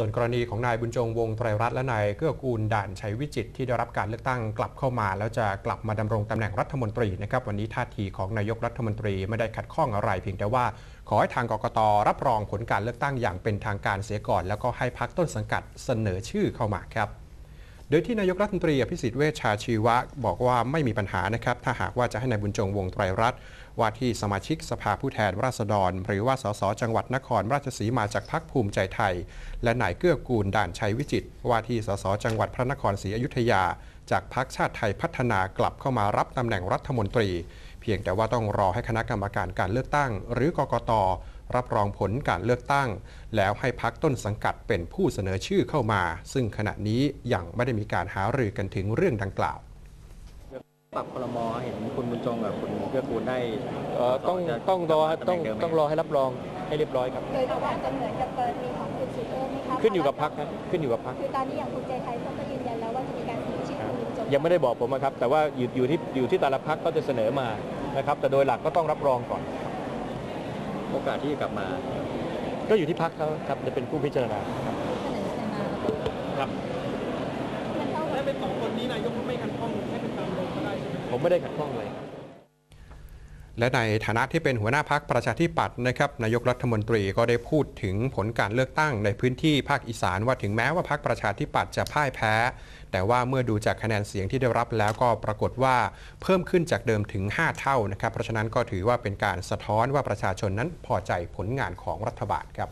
ส่วนกรณีของนายบุญจงวงไตรรัตน์และนายเกื้อกูลด่านชัยวิจิตที่ได้รับการเลือกตั้งกลับเข้ามา แล้วจะกลับมาดำรงตำแหน่งรัฐมนตรีนะครับวันนี้ท่าทีของนายกรัฐมนตรีไม่ได้ขัดข้องอะไรเพียงแต่ว่า ขอให้ทางกกตรับรองผลการเลือกตั้งอย่างเป็นทางการเสียก่อน แล้วก็ให้พักต้นสังกัดเสนอชื่อเข้ามาครับ โดยที่นายกรัฐมนตรีอภิสิทธิ์เวชชาชีวะ บอกว่าไม่มีปัญหานะครับ ถ้าหากว่าจะให้นายบุญจงวงไตรรัตน์ว่าที่สมาชิกสภาผู้แทนราษฎร หรือว่าสสจังหวัดนครราชสีมาจากพรรคภูมิใจไทย และนายเกื้อกูลด่านชัยวิจิตว่าที่สสจังหวัดพระนครศรีอยุธยา จากพรรคชาติไทยพัฒนากลับเข้ามารับตำแหน่งรัฐมนตรี เพียงแต่ว่าต้องรอให้คณะกรรมการการเลือกตั้ง หรือกกต รับรองผลการเลือกตั้ง แล้วให้พักต้นสังกัดเป็นผู้เสนอชื่อเข้ามา ซึ่งขณะนี้ยังไม่ได้มีการหารือกันถึงเรื่องดังกล่าวปรับคลมเห็นคุณบุญจงกับคุณเกื้อกูลได้เอ่อต้องจะต้องรอจะต้องตำแหน่งเดิมไหมต้องรอให้รับรองให้เรียบร้อยครับโดยบอกว่าจะเหมือนกับกรณีของคุณสุเทพไหมคะขึ้นอยู่กับพักนะขึ้นอยู่กับพักคือตอนนี้อย่างภูมิใจไทยเขาก็ยืนยันแล้วว่าจะมีการเสนอชื่อคุณบุญจงยังไม่ได้บอกผมนะครับ แต่ว่าอยู่อยู่ที่อยู่ที่แต่ละพักก็จะเสนอมานะครับ แต่โดยหลักก็ต้องรับรองก่อน โอกาสที่จะกลับมา ก็อยู่ที่พักเขาครับจะเป็นผู้พิจารณาครับเสนอเสนอมาแล้วก็ครับมันเข้ากับผมไม่ได้ขัดข้องเลย และในฐานะที่เป็นหัวหน้าพักประชาธิปัตย์นะครับนายกรัฐมนตรีก็ได้พูดถึงผลการเลือกตั้งในพื้นที่ภาคอีสานว่าถึงแม้ว่าพักประชาธิปัตย์จะพ่ายแพ้ แต่ว่าเมื่อดูจากคะแนนเสียงที่ได้รับแล้วก็ปรากฏว่าเพิ่มขึ้นจากเดิมถึง 5 เท่านะครับเพราะฉะนั้นก็ถือว่าเป็นการสะท้อนว่าประชาชนนั้นพอใจผลงานของรัฐบาลครับ